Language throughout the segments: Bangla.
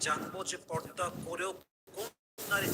জানব যে পর্দা করেও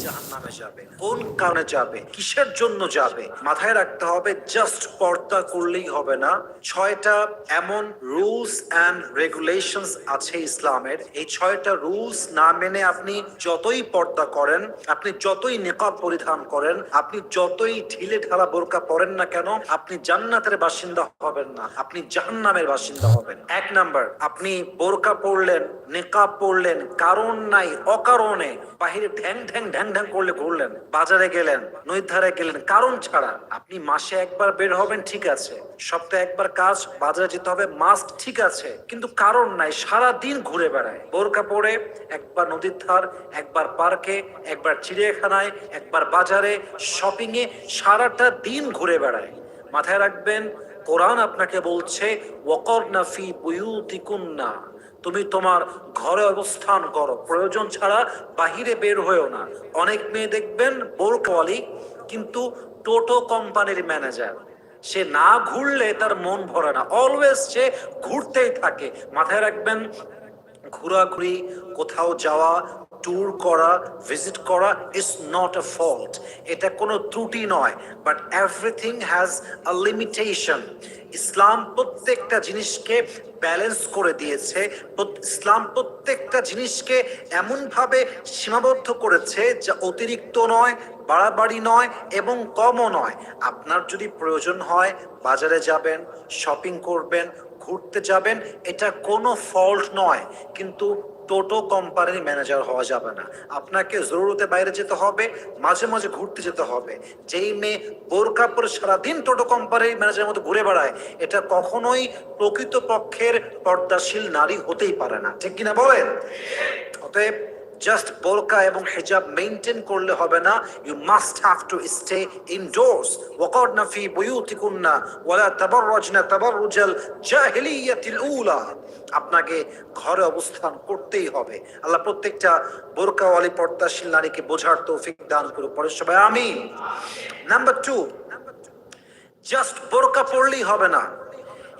জাহান নামে যাবে, কোন কারণে যাবে, কিসের জন্য যাবে, মাথায় রাখতে হবে জাস্ট পর্দা করলেই হবে না। ছয়টা এমন রুলস অ্যান্ড রেগুলেশনস আছে ইসলামের। এই ছয়টা রুলস না মেনে আপনি যতই পর্দা করেন, আপনি যতই নিকাব পরিধান করেন, আপনি যতই ঢিলে ঢালা বোরকা পরেন না কেন, আপনি জান্নাতের বাসিন্দা হবেন না, আপনি জাহান্নামের বাসিন্দা হবেন। এক নাম্বার, আপনি বোরকা পরলেন, নিকাব পরলেন, কারণ নাই, অকারণে, বাহিরে ঢ্যাং ঢ্যাং ঢ্যাং ঢ্যাং করলে ঘুরলেন বাজারে গেলেন নদীর ধারে গেলেন, কারণ ছাড়া। আপনি মাসে একবার বের হবেন, ঠিক আছে। সপ্তাহে একবার কাজ, বাজারে যেতে হবে মাস্ট ঠিক আছে। কিন্তু কারণ নাই সারা দিন ঘুরে বেড়ায়। বোরকা পরে, একবার নদীর ধার, একবার পার্কে, একবার চিড়িয়াখানায়, একবার বাজারে শপিং এ সারাটা দিন ঘুরে বেড়ায়। মাথায় রাখবেন কোরআন আপনাকে বলছে ফি তুমি তোমার ঘরে অবস্থান করো। প্রয়োজন ছাড়া বাহিরে বের হয়েও না। অনেক মেয়ে দেখবেন, বোরকাওয়ালি, কিন্তু টোটো কোম্পানির ম্যানেজার। সে না ঘুরলে তার মন ভরে না। অলওয়েজ সে ঘুরতেই থাকে। মাথায় রাখবেন, ঘোরাঘুরি, কোথাও যাওয়া ট্যুর করা ভিজিট করা ইজ নট আ ফল্ট এটা কোনো ত্রুটি নয় but everything has a limitation ইসলাম প্রত্যেকটা জিনিসকে ব্যালেন্স করে দিয়েছে ইসলাম প্রত্যেকটা জিনিসকে এমনভাবে সীমাবদ্ধ করেছে যা অতিরিক্ত নয় বাড়াবাড়ি নয় এবং কমও নয়। আপনার যদি প্রয়োজন হয়, বাজারে যাবেন শপিং করবেন, ঘুরতে যাবেন, এটা কোনো ফল্ট নয়। কিন্তু টোটো কোম্পানির ম্যানেজার হওয়া যাবে না। আপনাকে জরুরতে বাইরে যেতে হবে, মাঝে মাঝে ঘুরতে যেতে হবে। যেই মেয়ে বোরকা পরে সারাদিন টোটো কোম্পানির ম্যানেজারের মতো ঘুরে বেড়ায়, এটা কখনোই প্রকৃত পক্ষের পর্দাশীল নারী হতেই পারে না। ঠিক কিনা বলেন? অতএব জাস্ট বোরকা এবং হেজাব মেনটেন করলে হবে না you must have to stay indoors ওয়াকরনা ফি বুয়ুতিকুন্না ওয়ালা তাবাররাজনা তাবাররুজাল জাহিলিয়াতিল উলা আপনাকে ঘরে অবস্থান করতেই হবে আল্লাহ প্রত্যেকটা বোরকা বোরকাওয়ালি পর্দাশীল নারীকে বোঝার তৌফিক দান করুক পরে সবাই আমিন নাম্বার টু জাস্ট বোরকা পড়লেই হবে না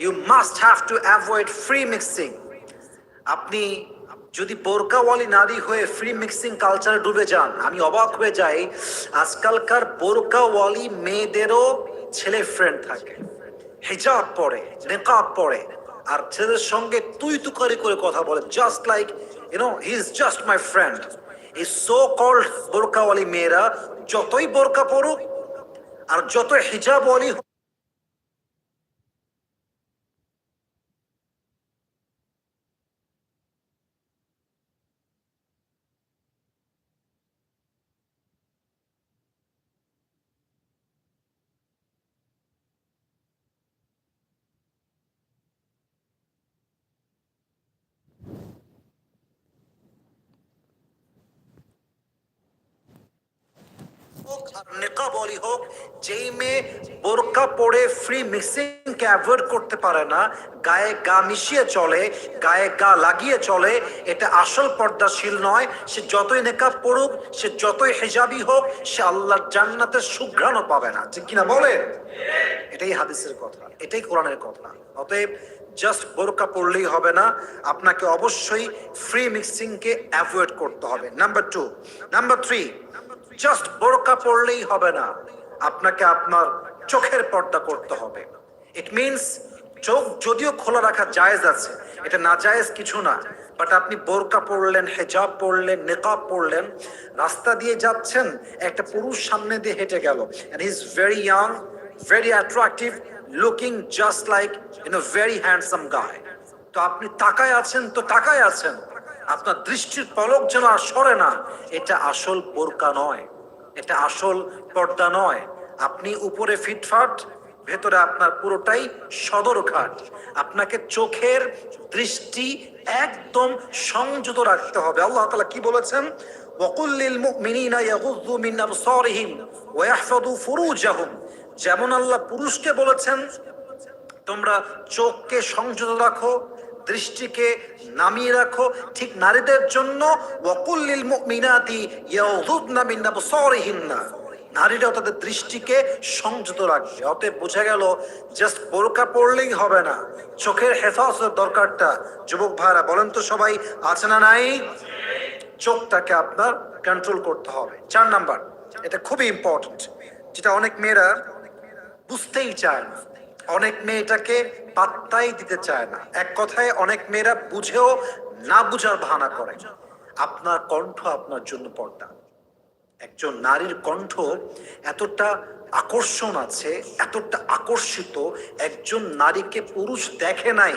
you must have to avoid free mixing আপনি যদি বোরকাওয়ালি নারী হয়ে ফ্রি মিক্সিং কালচারে ডুবে যান, আমি অবাক হয়ে যাই, আজকালকার বোরকাওয়ালি মেয়েদেরও ছেলে ফ্রেন্ড থাকে। হিজাব পরে, নেকাব পরে, আর ছেলেদের সঙ্গে তুই তুকারি করে কথা বলে just like you know he is just my friend এই সো কল্ড বোরকাওয়ালি মেয়েরা যতই বোরকা পড়ুক আর যত হিজাবওয়ালি নেকাবলি হোক, যেই মেয়ে বোরকা পরে ফ্রি মিক্সিং কে অ্যাভয়েড করতে পারে না, গায়ে গা মিশিয়ে চলে, গায়ে গা লাগিয়ে চলে, এটা আসল পর্দাশীল নয়। সে যতই নেকাব পড়ুক সে যতই হেজাবি হোক, সে আল্লাহর জান্নাতের সুঘ্রাণও পাবে না। ঠিক কিনা বলে এটাই হাদিসের কথা, এটাই কোরআনের কথা। অতএব জাস্ট বোরকা পড়লেই হবে না, আপনাকে অবশ্যই ফ্রি মিক্সিং কে অ্যাভয়েড করতে হবে। Number two number three just বোরকা পড়লেই হবে না। আপনাকে আপনার চোখের পর্দা করতে হবে। ইট মিনস চোখ যদিও খোলা রাখা জায়েজ আছে, এটা না জায়েজ কিছু না বাট আপনি বোরকা পরলেন, হেজাব পরলেন, নেকাব পরলেন, রাস্তা দিয়ে যাচ্ছেন, একটা পুরুষ সামনে দিয়ে হেঁটে গেল he is very young, very attractive, looking just like, you know, very handsome guy. তো আপনি তাকায় আছেন, তো তাকায় আছেন। আপনার দৃষ্টির পলক যেন আর সরে না, এটা আসল বোরকা নয়। এটা আসল পর্দা নয়। আপনি উপরে ফিটফাট, ভেতরে আপনার পুরোটাই সদর ঘাট। আপনাকে চোখের দৃষ্টি একদম সংযত রাখতে হবে। আল্লাহ তালা কি বলেছেন? ওয়াকুল্লিল মুমিনিনা ইয়াগুযু মিন আবসারিহিম ওয়া ইয়াহফাযু যেমন আল্লাহ পুরুষকে বলেছেন, তোমরা চোখকে সংযত রাখো দৃষ্টিকে নামিয়ে রাখো। ঠিক নারীদের জন্য ওয়াকুল্লিল মুমিনাতি ইয়াউযুদনা মিন আবসারিহিন্না। নারীরাও তাদের দৃষ্টিকে সংযত রাখবে। অতএব বোঝা গেল, জাস্ট বোরকা পড়লেই হবে না। চোখের হেফাজতের দরকারটা। যুবক ভাইরা, বলেন তো সবাই, আছে না নাই? চোখটাকে আপনার কন্ট্রোল করতে হবে। চার নাম্বার, এটা খুবই ইম্পর্টেন্ট যেটা অনেক মেয়েরা বুঝতেই চায় না। অনেক মেয়ে এটাকে পাত্তাই দিতে চায় না। এক কথায় অনেক মেয়েরা বুঝেও না বুঝার ভানা করে। আপনার কণ্ঠ আপনার জন্য পর্দা। একজন নারীর কণ্ঠ এতটা আকর্ষণ আছে, এতটা আকর্ষিত, একজন নারীকে পুরুষ দেখে নাই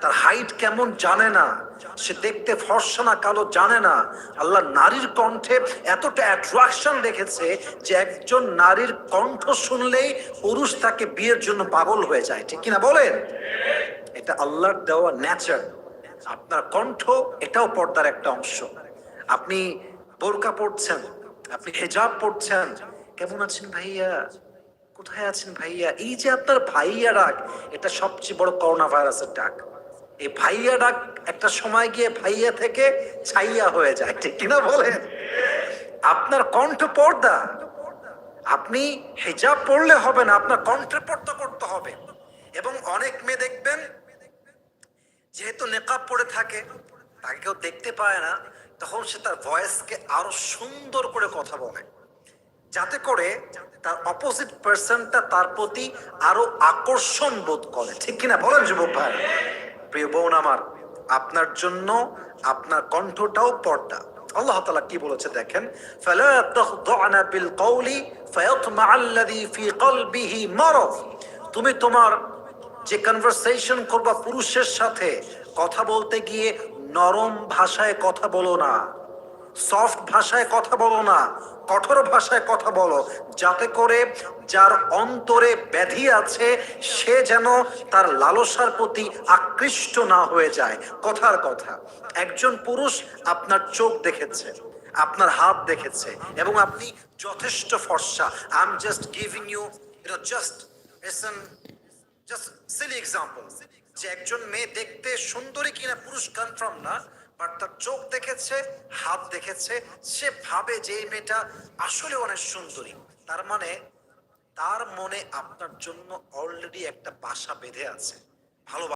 তার হাইট কেমন জানে না। সে দেখতে ফর্সা না, কালো জানে না। আল্লাহ নারীর কণ্ঠে এতটা অ্যাট্রাকশন রেখেছে যে একজন নারীর কণ্ঠ শুনলেই পুরুষ তাকে বিয়ের জন্য পাগল হয়ে যায়। ঠিক কিনা বলেন? এটা আল্লাহর দেওয়া ন্যাচার আপনার কণ্ঠ এটাও পর্দার একটা অংশ। আপনি বোরকা পড়ছেন আপনি হেজাব পড়ছেন কেমন আছেন ভাইয়া? কোথায় আছেন ভাইয়া? এই যে আপনার ভাইয়া ডাক এটা সবচেয়ে বড় করোনা ভাইরাসের ডাক। এই ভাইয়া ডাক একটা সময় গিয়ে ভাইয়া থেকে ছাইয়া হয়ে যায়, ঠিক কিনা বলেন? আপনার কণ্ঠ পর্দা। আপনি হেজাব পড়লে হবে না, আপনার কণ্ঠে পর্দা করতে হবে। এবং অনেক মেয়ে দেখবেন, যেহেতু নেকাব পড়ে থাকে, তাকে কেউ দেখতে পায় না, তখন সে তার ভয়েসকে আরও সুন্দর করে কথা বলে। যাতে করে তার অপোজিট পার্সনটা তার প্রতি আরও আকর্ষণ বোধ করে, ঠিক কিনা বলেন যুবক ভাই? প্রিয় বোন আমার, আপনার জন্য আপনার কণ্ঠটাও পর্দা। আল্লাহ তালা কি বলেছে দেখেন? তুমি তোমার যে কনভারসেশন করবা পুরুষের সাথে, কথা বলতে গিয়ে নরম ভাষায় কথা বলো না। সফট ভাষায় কথা বলো না, কঠোর ভাষায় কথা বলো। যাতে করে যার অন্তরে ব্যাধি আছে, সে যেন তার লালসার প্রতি আকৃষ্ট না হয়ে যায়। কথার কথা, একজন পুরুষ আপনার চোখ দেখেছে, আপনার হাত দেখেছে, এবং আপনি যথেষ্ট ফর্সা। I am just giving you just just silly example যে একজন মেয়ে দেখতে সুন্দরী কিনা পুরুষ কনফার্ম না বাট তার চোখ দেখেছে, হাত দেখেছে, সে ভাবে যে এই মেয়েটা আসলে অনেক সুন্দরী। তার মানে তার মনে আপনার জন্য অলরেডি একটা বাসা বেঁধে আছে। ভালো